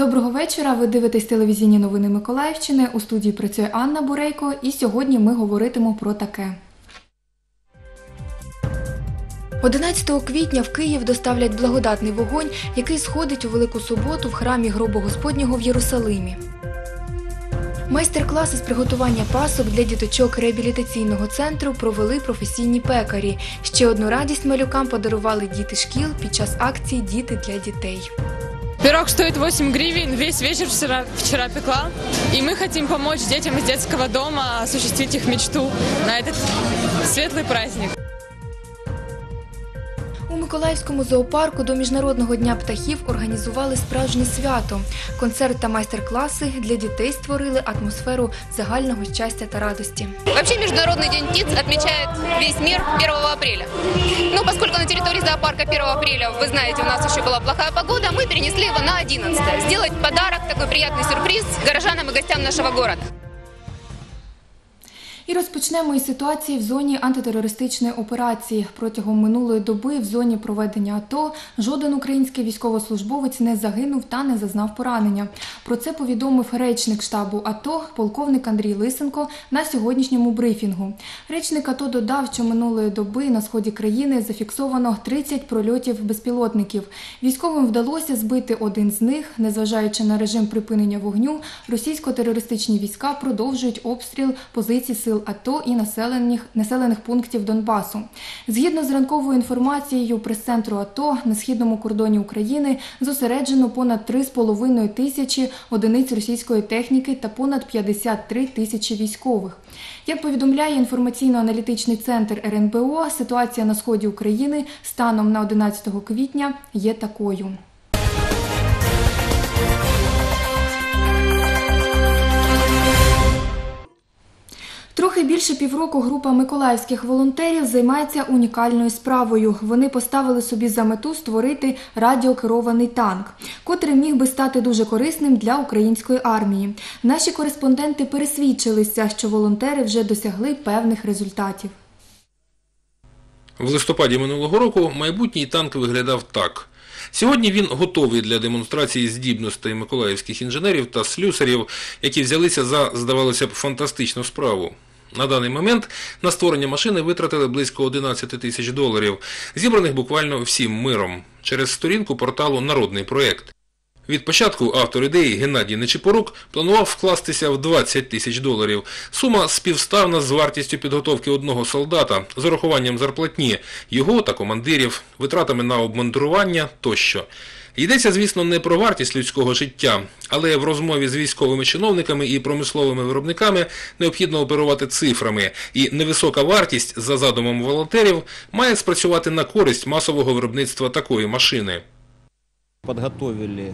Доброго вечора. Ви дивитесь телевізійні новини Миколаївщини. У студії працює Анна Бурейко, і сьогодні ми говоритимо про таке. 11 квітня в Київ доставлять благодатний вогонь, який сходить у Велику Суботу в храмі Гробу Господнього в Єрусалимі. Майстер-класи з приготування пасок для діточок реабілітаційного центру провели професійні пекарі. Ще одну радість малюкам подарували діти шкіл під час акції Діти для дітей. Пирог стоит 8 гривен, весь вечер вчера, вчера пекла. И мы хотим помочь детям из детского дома осуществить их мечту на этот светлый праздник. У Миколаївському зоопарку до Міжнародного дня птахів організували справжнє свято. Концерт та майстер-класи для дітей створили атмосферу загального щастя та радості. Вообще Международный день птиц отмечает весь мир 1 апреля. Ну, поскольку на территории зоопарка 1 апреля, вы знаете, у нас еще была плохая погода, мы перенесли его на 11 Сделать подарок, такой приятный сюрприз горожанам и гостям нашего города. І розпочнемо із ситуації в зоні антитерористичної операції. Протягом минулої доби в зоні проведення АТО жоден український військовослужбовець не загинув та не зазнав поранення. Про це повідомив речник штабу АТО, полковник Андрій Лисенко на сьогоднішньому брифінгу. Речник АТО додав, що минулої доби на сході країни зафіксовано 30 прольотів безпілотників. Військовим вдалося збити один з них. Незважаючи на режим припинення вогню, російсько-терористичні війська продовжують обстріл позицій сил АТО і населених, населених пунктів Донбасу. Згідно з ранковою інформацією прес-центру АТО на східному кордоні України зосереджено понад 3,5 тисячі одиниць російської техніки та понад 53 тисячі військових. Як повідомляє інформаційно-аналітичний центр РНБО, ситуація на сході України станом на 11 квітня є такою. Трохи більше півроку група миколаївських волонтерів займається унікальною справою. Вони поставили собі за мету створити радіокерований танк, котрий міг би стати дуже корисним для української армії. Наші кореспонденти пересвідчилися, що волонтери вже досягли певних результатів. В листопаді минулого року майбутній танк виглядав так. Сьогодні він готовий для демонстрації здібностей миколаївських інженерів та слюсарів, які взялися за, здавалося б, фантастичну справу. На даний момент на створення машини витратили близько 11 тисяч доларів, зібраних буквально всім миром через сторінку порталу Народний проєкт. Від початку автор ідеї Геннадій Нечипорук планував вкластися в 20 тисяч доларів. Сума співставна з вартістю підготовки одного солдата, з урахуванням зарплатні, його та командирів, витратами на обмундирування тощо. Йдеться, звісно, не про вартість людського життя, але в розмові з військовими чиновниками і промисловими виробниками необхідно оперувати цифрами, і невисока вартість, за задумом волонтерів, має спрацювати на користь масового виробництва такої машини. подготовили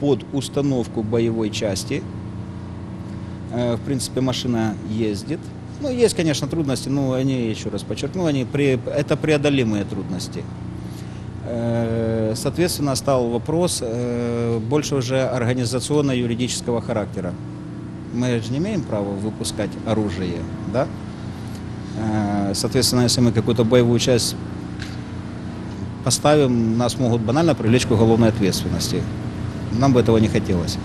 под установку боевой части. Э, В принципе, машина ездит. Ну, есть, конечно, трудности, но они, еще раз подчеркну, они пре- это преодолимые трудности. Соответственно, стал вопрос э, больше уже организационно-юридического характера. Мы же не имеем права выпускать оружие, да? Э, Соответственно, если мы какую-то боевую часть поставим, нас могут банально привлечь к уголовной ответственности. Нам бы этого не хотелось.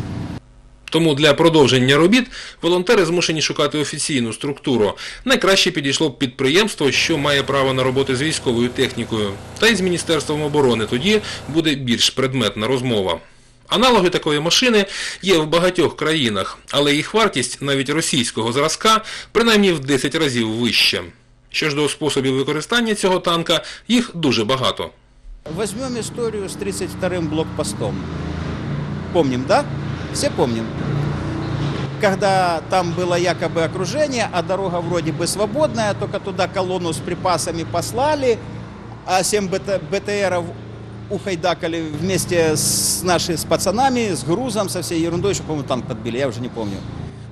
Тому для продовження робіт волонтери змушені шукати офіційну структуру. Найкраще підійшло б підприємство, що має право на роботи з військовою технікою, та й з Міністерством оборони. Тоді буде більш предметна розмова. Аналоги такої машини є в багатьох країнах, але їх вартість навіть російського зразка принаймні в 10 разів вища. Що ж до способів використання цього танка, їх дуже багато. Возьмем историю с 32-м блокпостом. Помним, да? Все помним. Когда там было якобы окружение, а дорога вроде бы свободная, только туда колонну с припасами послали, а 7 БТ, БТРов ухайдакали вместе с нашими с пацанами, с грузом, со всей ерундой, еще, по-моему, танк подбили, я уже не помню.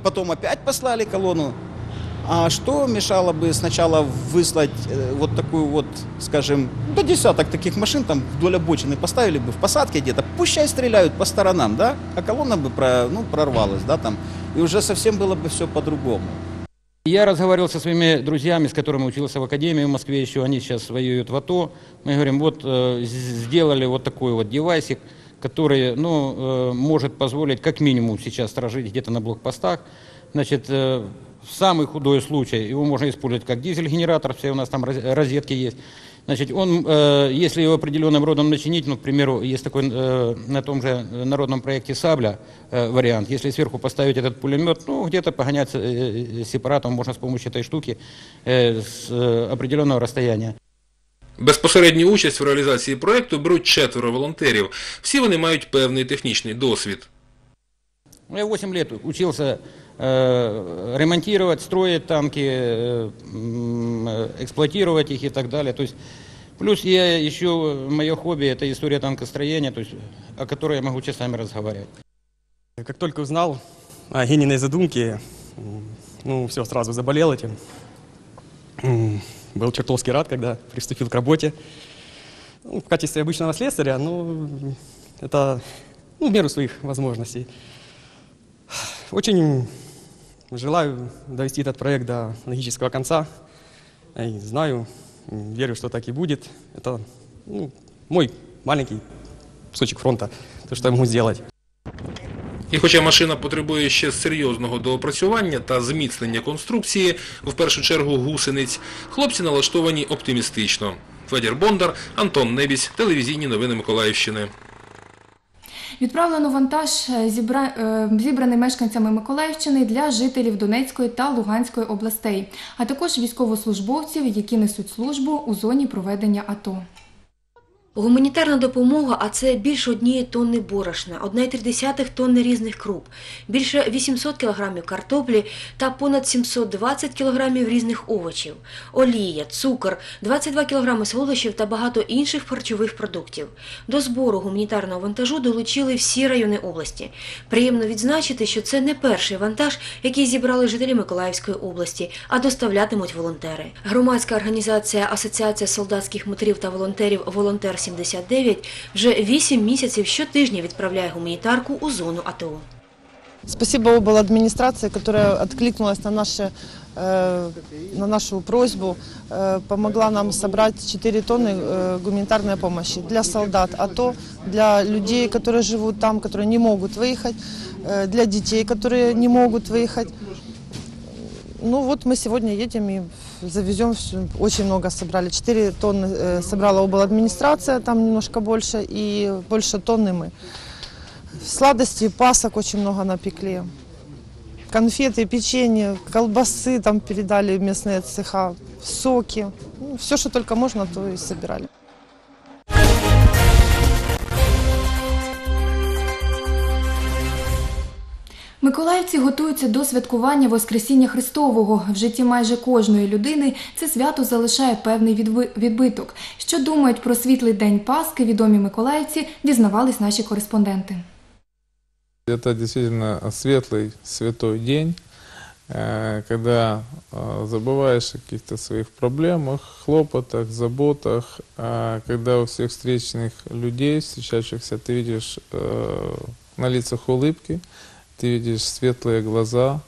Потом опять послали колонну. А что мешало бы сначала выслать э, вот такую вот, скажем, до десяток таких машин там вдоль обочины поставили бы в посадке где-то, пусть стреляют по сторонам, да, а колонна бы про, ну, прорвалась, да, там, и уже совсем было бы все по-другому. Я разговаривал со своими друзьями, с которыми учился в академии в Москве еще, они сейчас воюют в АТО. Мы говорим, вот э, сделали вот такой вот девайсик, который ну, э, может позволить как минимум сейчас сторожить где-то на блокпостах. Значит, э, самый худой случай его можно использовать как дизель-генератор, все у нас там роз- розетки есть. Значит, он, э, если его определенным родом начинить, ну, к примеру, есть такой э, на том же народном проекте «Сабля» э, вариант, если сверху поставить этот пулемет, ну, где-то погонять э, э, сепаратом можно с помощью этой штуки э, с э, определенного расстояния. Безпосередню участь в реалізації проекту беруть четверо волонтерів. Всі вони мають певний технічний досвід. Ну, Я 8 лет учился э, ремонтировать, строить танки, э, э, эксплуатировать их и так далее. То есть, плюс я еще, мое хобби – это история танкостроения, то есть, о которой я могу часами разговаривать. Как только узнал о Гениной задумке, ну, все, сразу заболел этим. Был чертовски рад, когда приступил к работе. Ну, в качестве обычного слесаря, ну, это ну, в меру своих возможностей. Очень желаю довести этот проект до логического конца. И знаю, верю, что так и будет. Это ну, мой маленький кусочек фронта, то, что я могу сделать. І хоча машина потребує ще серйозного доопрацювання та зміцнення конструкції, в першу чергу гусениць, хлопці налаштовані оптимістично. Федір Бондар, Антон Небісь, телевізійні новини Миколаївщини. Відправлено вантаж е, зібра... е, зібраний мешканцями Миколаївщини для жителів Донецької та Луганської областей, а також військовослужбовців, які несуть службу у зоні проведення АТО. Гуманітарна допомога, а це більше однієї тонни борошна, 1,3 тонни різних круп, більше 800 кг картоплі та понад 720 кг різних овочів, олія, цукор, 22 кг солодощів та багато інших харчових продуктів. До збору гуманітарного вантажу долучили всі райони області. Приємно відзначити, що це не перший вантаж, який зібрали жителі Миколаївської області, а доставлятимуть волонтери. Громадська організація Асоціація солдатських матерів та волонтерів Волонтер 79 вже 8 місяців щотижня відправляє гуманітарку у зону АТО. Спасибо обл. администрации, которая откликнулась на, наши, э, на нашу просьбу, э, помогла нам собрать 4 тонны э, гуманитарной помощи для солдат АТО, для людей, которые живут там, которые не могут выехать, э, для детей, которые не могут выехать. Ну вот мы сегодня едем и завезем всё. очень много собрали. 4 тонны э, собрала обл. администрация, там немножко больше, и больше тонны мы. Сладости, пасок очень много напекли. Конфеты, печенье, колбасы там передали местные цеха, соки. все, что только можно, то и собирали. Миколаївці готуються до святкування Воскресіння Христового. В житті майже кожної людини це свято залишає певний відви- відбиток. Що думають про світлий день Пасхи, відомі миколаївці, дізнавались наші кореспонденти. Это действительно светлый, святой день, э, когда э, забываешь о каких-то своих проблемах, хлопотах, заботах, а когда у всех встречных людей, встречающихся, ты видишь э, на лицах улыбки, ты видишь светлые глаза,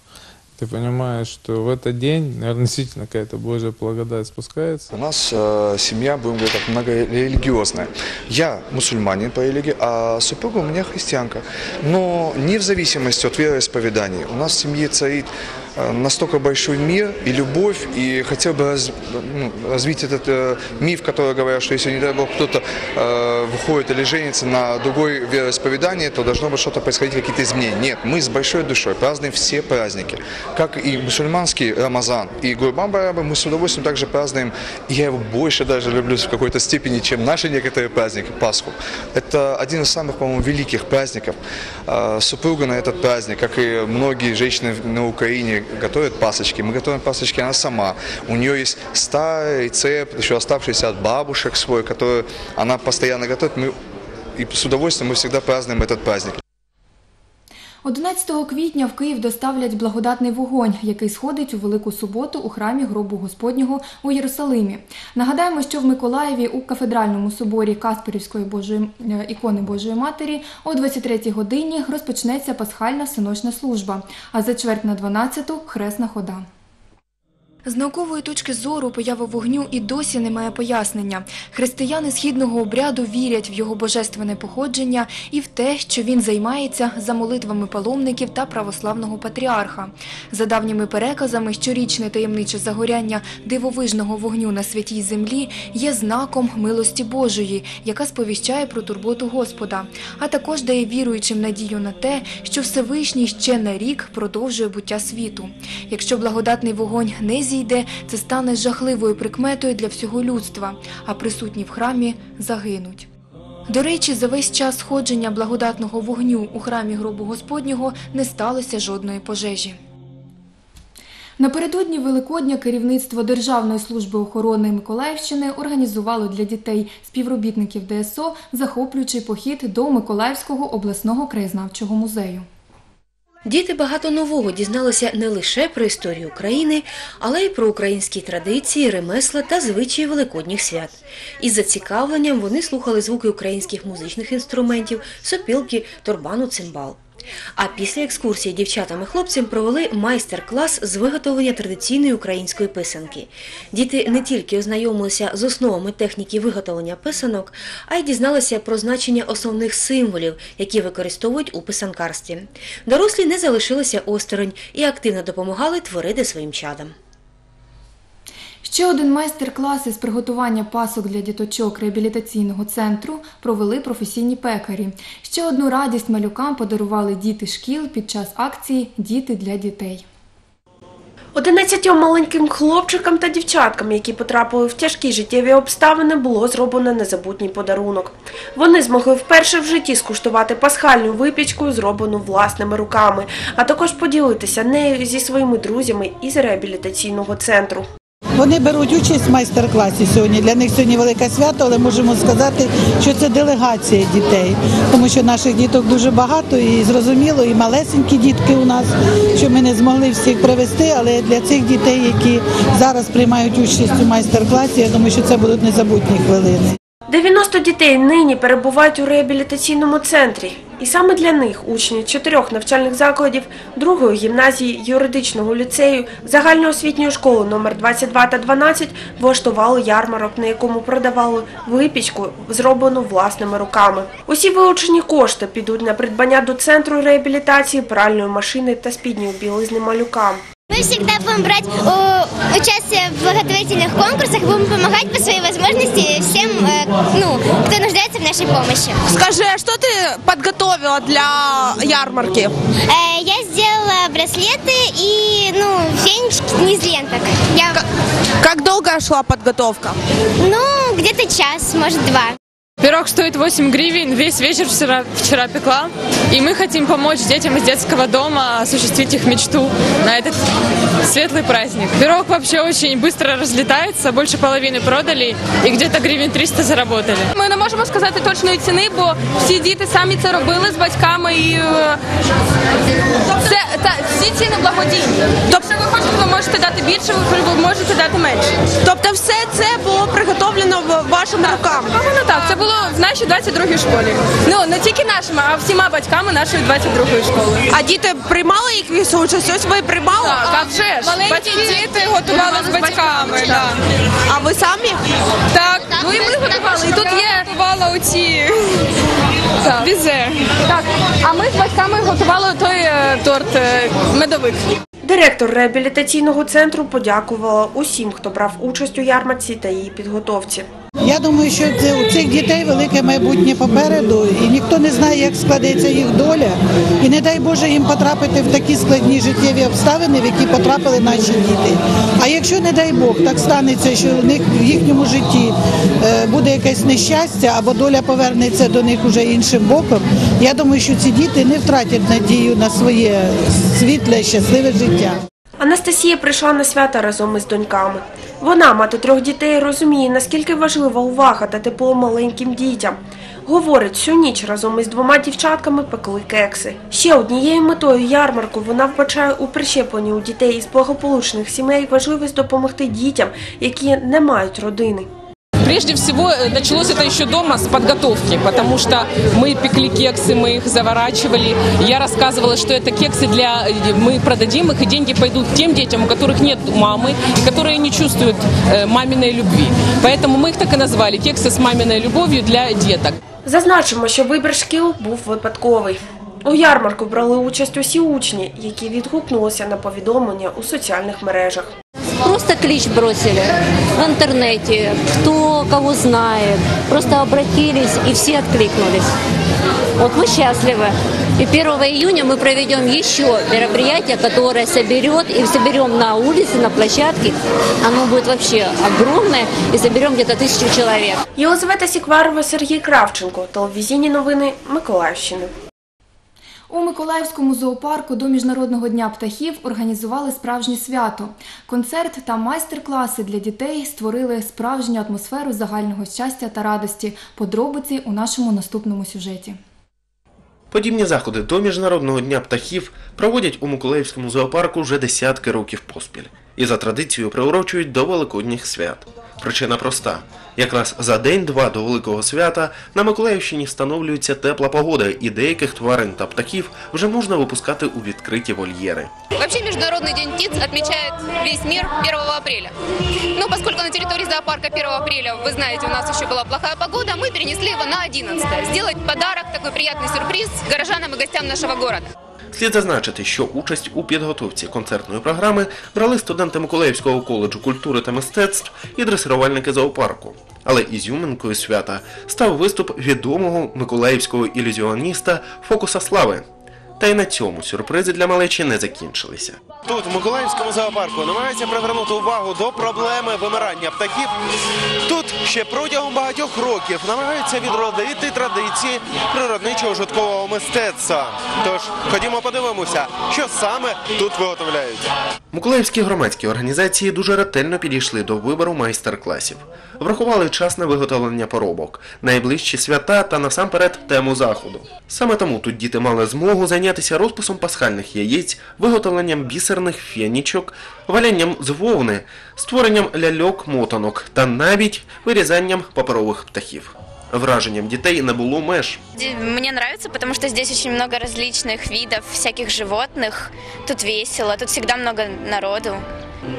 ты понимаешь, что в этот день, наверное, действительно какая-то Божья благодать спускается. У нас э, семья, будем говорить так, многорелигиозная. Я мусульманин по религии, а супруга у меня христианка. Но не в зависимости от вероисповедания. У нас в семье царит э, настолько большой мир и любовь, и хотел бы раз- ну, развить этот э, миф, который говорят, что если, не дай Бог, кто-то э, выходит или женится на другой вероисповедании, то должно быть что-то происходить, какие-то изменения. Нет, мы с большой душой празднуем все праздники. Как и мусульманский Рамазан и Гурбан Бараба, мы с удовольствием также празднуем, и я его больше даже люблю в какой-то степени, чем наши некоторые праздники, Пасху. Это один из самых, по-моему, великих праздников. А, Супруга на этот праздник, как и многие женщины на Украине, готовят пасочки. Мы готовим пасочки она сама. У нее есть старый рецепт, еще оставшийся от бабушек свой, который она постоянно готовит. Мы и с удовольствием мы всегда празднуем этот праздник. 11 квітня в Київ доставлять благодатний вогонь, який сходить у Велику суботу у храмі Гробу Господнього у Єрусалимі. Нагадаємо, що в Миколаєві у кафедральному соборі Касперівської Божої е, ікони Божої Матері о 23 годині розпочнеться пасхальна синочна служба, а за чверть на 12 – хресна хода. З наукової точки зору поява вогню і досі не має пояснення. Християни східного обряду вірять в його божественне походження і в те, що він займається за молитвами паломників та православного патріарха. За давніми переказами, щорічне таємниче загоряння дивовижного вогню на святій землі є знаком милості Божої, яка сповіщає про турботу Господа, а також дає віруючим надію на те, що Всевишній ще на рік продовжує буття світу. Якщо благодатний вогонь не зійде, це стане жахливою прикметою для всього людства, а присутні в храмі загинуть. До речі, за весь час сходження благодатного вогню у храмі гробу Господнього не сталося жодної пожежі. Напередодні Великодня керівництво Державної служби охорони Миколаївщини організувало для дітей співробітників ДСО захоплюючий похід до Миколаївського обласного краєзнавчого музею. Діти багато нового дізналися не лише про історію України, але й про українські традиції, ремесла та звичаї великодніх свят. Із зацікавленням вони слухали звуки українських музичних інструментів, сопілки, торбану, цимбал. А після екскурсії дівчатам і хлопцям провели майстер-клас з виготовлення традиційної української писанки. Діти не тільки ознайомилися з основами техніки виготовлення писанок, а й дізналися про значення основних символів, які використовують у писанкарстві. Дорослі не залишилися осторонь і активно допомагали творити своїм чадам. Ще один майстер-клас із приготування пасок для діточок реабілітаційного центру провели професійні пекарі. Ще одну радість малюкам подарували діти шкіл під час акції Діти для дітей. Одинадцятьом маленьким хлопчикам та дівчаткам, які потрапили в тяжкі життєві обставини, було зроблено незабутній подарунок. Вони змогли вперше в житті скуштувати пасхальну випічку, зроблену власними руками, а також поділитися нею зі своїми друзями із реабілітаційного центру. Вони беруть участь в майстер-класі сьогодні. Для них сьогодні велике свято, але можемо сказати, що це делегація дітей, тому що наших діток дуже багато і зрозуміло, і малесенькі дітки у нас, що ми не змогли всіх привезти, але для цих дітей, які зараз приймають участь у майстер-класі, я думаю, що це будуть незабутні хвилини. 90 дітей нині перебувають у реабілітаційному центрі. І саме для них учні чотирьох навчальних закладів, другої гімназії, юридичного ліцею, загальноосвітньої школи номер 22 та 12 влаштували ярмарок, на якому продавали випічку, зроблену власними руками. Усі вилучені кошти підуть на придбання до центру реабілітації пральної машини та спідньої білизни малюкам. Мы всегда будем брать участие в благотворительных конкурсах, будем помогать по своей возможности всем, э, ну, кто нуждается в нашей помощи. Скажи, а что ты подготовила для ярмарки? Э, я сделала браслеты и, ну, фенечки из ленток. Я, Как долго шла подготовка? ну, где-то час, может, два. Пирог стоит 8 гривен, весь вечер вчера, вчера пекла. И мы хотим помочь детям из детского дома осуществить их мечту на этот светлый праздник. Пирог вообще очень быстро разлетается, больше половины продали и где-то гривен 300 заработали. Ми не можемо сказати точної ціни, бо всі діти самі це робили з батьками і е, це та всі ціни благодійні. Тобто, ви хочете, ви можете дати більше, ви можете дати менше. Тобто, все це було приготовлено вашими руками. Воно так. Це було В нашій 22-й школі. Ну не тільки нашими, а всіма батьками нашої 22-ї школи. А діти приймали їх участь? Ось ви приймали? Так, а вже ж. Батьки діти готували з батьками. так. А ви самі? Так. Ну і ми готували. І тут є готувала оці візе. Так. А ми з батьками готували той е, торт е, медовик. Директор реабілітаційного центру подякувала усім, хто брав участь у ярмарці та її підготовці. Я думаю, що це у цих дітей велике майбутнє попереду, і ніхто не знає, як складеться їх доля. І не дай Боже їм потрапити в такі складні життєві обставини, в які потрапили наші діти. А якщо, не дай Бог, так станеться, що в них в їхньому житті е, буде якесь нещастя або доля повернеться до них уже іншим боком, я думаю, що ці діти не втратять надію на своє світле, щасливе життя. Анастасія прийшла на свята разом із доньками. Вона, мати трьох дітей, розуміє, наскільки важлива увага та тепло маленьким дітям. Говорить, всю ніч разом із двома дівчатками пекли кекси. Ще однією метою ярмарку вона вбачає у прищепленні у дітей із благополучних сімей важливість допомогти дітям, які не мають родини. Прежде всего, э, началось это еще дома с подготовки, потому что мы пекли кексы, мы их заворачивали. Я рассказывала, что это кексы для... э, Мы продадим их, и деньги пойдут тем детям, у которых нет мамы, и которые не чувствуют э, маминой любви. Поэтому мы их так и назвали «Кексы с маминой любовью для деток». Зазначимо, що вибір шкіл був випадковий. У ярмарку брали участь усі учні, які відгукнулися на повідомлення у соціальних мережах. Просто клич бросили в интернете, кто кого знает. Просто обратились и все откликнулись. Вот мы счастливы. И 1 июня мы проведем еще мероприятие, которое соберет, и соберем на улице, на площадке. Оно будет вообще огромное, и соберем где-то тысячу человек. Єлизавета Сікварова, Сергій Кравченко. Телевізійні новини Миколаївщини. У Миколаївському зоопарку до Міжнародного дня птахів організували справжнє свято. Концерт та майстер-класи для дітей створили справжню атмосферу загального щастя та радості. Подробиці у нашому наступному сюжеті. Подібні заходи до Міжнародного дня птахів проводять у Миколаївському зоопарку вже десятки років поспіль і за традицією приурочують до Великодніх свят. Причина проста: якраз за день-два до Великого свята на Миколаївщині встановлюється тепла погода, і деяких тварин та птахів вже можна випускати у відкриті вольєри. Вообще Международный день птиц отмечает весь мир 1 апреля. Но поскольку на территории зоопарка 1 апреля, вы знаете, у нас еще была плохая погода, мы перенесли его на 11 Сделать подарок, такой приятный сюрприз горожанам и гостям нашего города. Слід зазначити, що участь у підготовці концертної програми брали студенти Миколаївського коледжу культури та мистецтв і дресирувальники зоопарку. Але ізюминкою свята став виступ відомого миколаївського ілюзіоніста Фокуса Слави. Та й на цьому сюрпризи для малечі не закінчилися. Тут, в Миколаївському зоопарку, намагаються привернути увагу до проблеми вимирання птахів. Тут ще протягом багатьох років намагаються відродити традиції природничого жуткового мистецтва. Тож ходімо подивимося, що саме тут виготовляють. Миколаївські громадські організації дуже ретельно підійшли до вибору майстер-класів. Врахували час на виготовлення поробок, найближчі свята та насамперед тему заходу. Саме тому тут діти мали змогу зайнятися розписом пасхальних яєць, виготовленням бісерних фенічок, валянням з вовни, створенням ляльок-мотанок та навіть вирізанням паперових птахів. Враженням дітей не було меж. Мне нравится, потому что здесь очень много различных видов всяких животных. Тут весело, тут всегда много народу.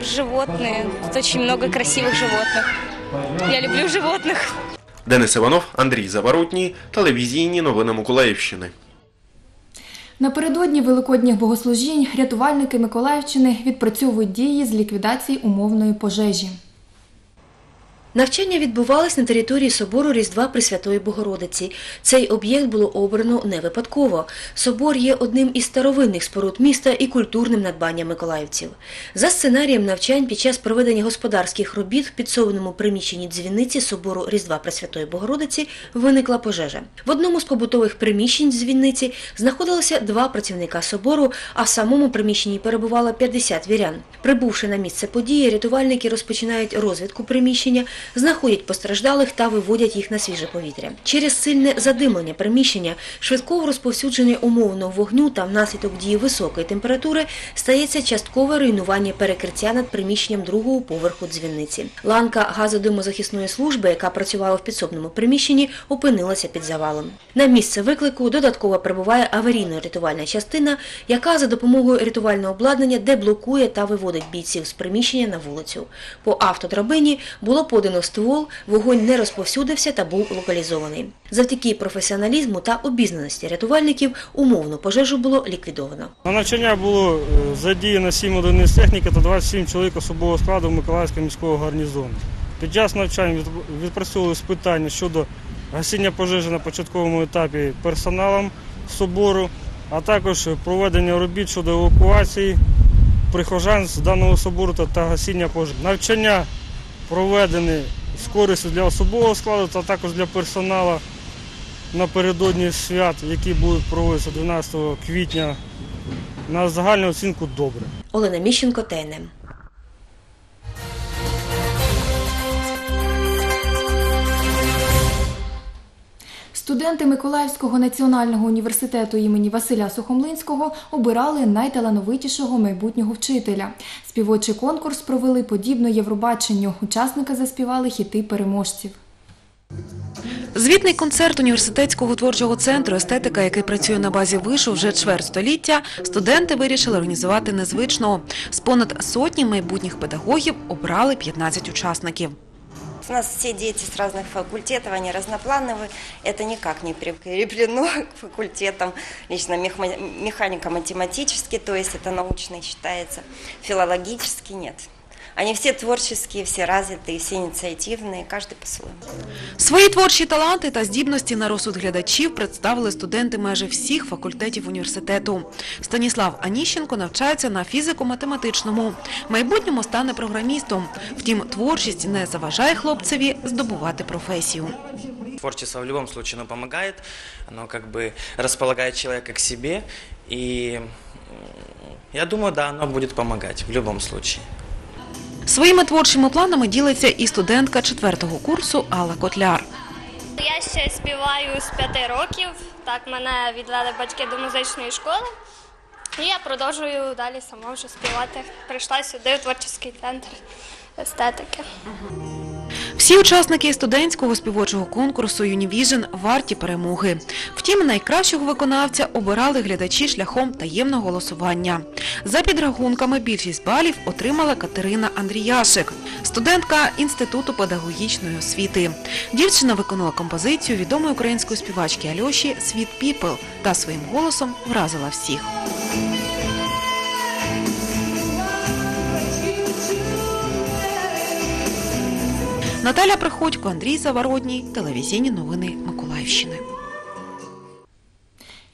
Животные, тут очень много красивых животных. Я люблю животных. Денис Іванов, Андрій Заворотній, телевізійні новини Миколаївщини. Напередодні великодніх богослужінь рятувальники Миколаївщини відпрацьовують дії з ліквідації умовної пожежі. Навчання відбувалось на території собору Різдва Пресвятої Богородиці. Цей об'єкт було обрано не випадково. Собор є одним із старовинних споруд міста і культурним надбанням миколаївців. За сценарієм навчань під час проведення господарських робіт в підсобному приміщенні дзвіниці собору Різдва Пресвятої Богородиці виникла пожежа. В одному з побутових приміщень дзвіниці знаходилося два працівника собору, а в самому приміщенні перебувало 50 вірян. Прибувши на місце події, рятувальники розпочинають розвідку приміщення, знаходять постраждалих та виводять їх на свіже повітря. Через сильне задимлення приміщення, швидкого розповсюдження умовного вогню та внаслідок дії високої температури стається часткове руйнування перекриття над приміщенням другого поверху дзвіниці. Ланка газодимозахисної служби, яка працювала в підсобному приміщенні, опинилася під завалом. На місце виклику додатково прибуває аварійно-рятувальна частина, яка за допомогою рятувального обладнання деблокує та виводить бійців з приміщення на вулицю. По автодрабині було подано ствол, вогонь не розповсюдився та був локалізований. Завдяки професіоналізму та обізнаності рятувальників умовну пожежу було ліквідовано. На навчання було е, задіяно 7 одиниць техніки та 27 чоловік особового складу Миколаївського міського гарнізону. Під час навчань від- відпрацьовувалися питання щодо гасіння пожежі на початковому етапі персоналом собору, а також проведення робіт щодо евакуації прихожан з даного собору та гасіння пожежі. Навчання проведені з користю для особового складу та також для персоналу напередодні свят, які будуть проводитися 12 квітня. На загальну оцінку добре. Олена Міщенко, ТНМ. Студенти Миколаївського національного університету імені Василя Сухомлинського обирали найталановитішого майбутнього вчителя. Співочий конкурс провели подібно Євробаченню. Учасники заспівали хіти переможців. Звітний концерт університетського творчого центру естетика, який працює на базі вишу вже чверть століття, студенти вирішили організувати незвично. З понад сотні майбутніх педагогів обрали 15 учасників. У нас все дети с разных факультетов, они разноплановые. Это никак не прикреплено к факультетам. Лично механико-математический, то есть это научный считается, филологический нет. Они все творческие, все развитые, все инициативные, каждый по-своему. Свої творчі таланти та здібності на розсуд глядачів представили студенти майже всіх факультетів університету. Станіслав Аніщенко навчається на фізико-математичному. В майбутньому стане програмістом. Втім, творчість не заважає хлопцеві здобувати професію. Творчество в любом случае оно помогает, оно как бы располагает человека к себе, и м, я думаю, да, оно будет помогать в любом случае. Своїми творчими планами ділиться і студентка четвертого курсу Алла Котляр. Я ще співаю з п'яти років. Так мене відвели батьки до музичної школи. І я продовжую далі сама вже співати. Прийшла сюди в творчий центр естетики. Всі учасники студентського співочого конкурсу Univision варті перемоги. Втім, найкращого виконавця обирали глядачі шляхом таємного голосування. За підрахунками більшість балів отримала Катерина Андріяшик, студентка Інституту педагогічної освіти. Дівчина виконала композицію відомої української співачки Альоші Світ Піпл та своїм голосом вразила всіх. Наталя Приходько, Андрій Завородній, телевізійні новини Миколаївщини.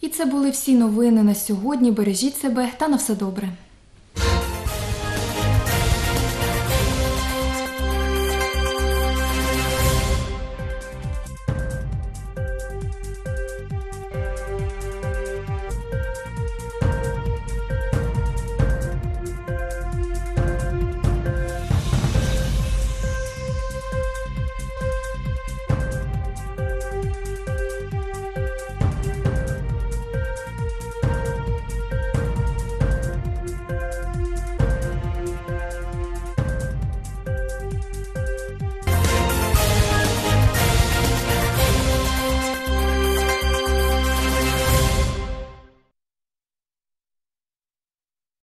І це були всі новини на сьогодні. Бережіть себе та на все добре.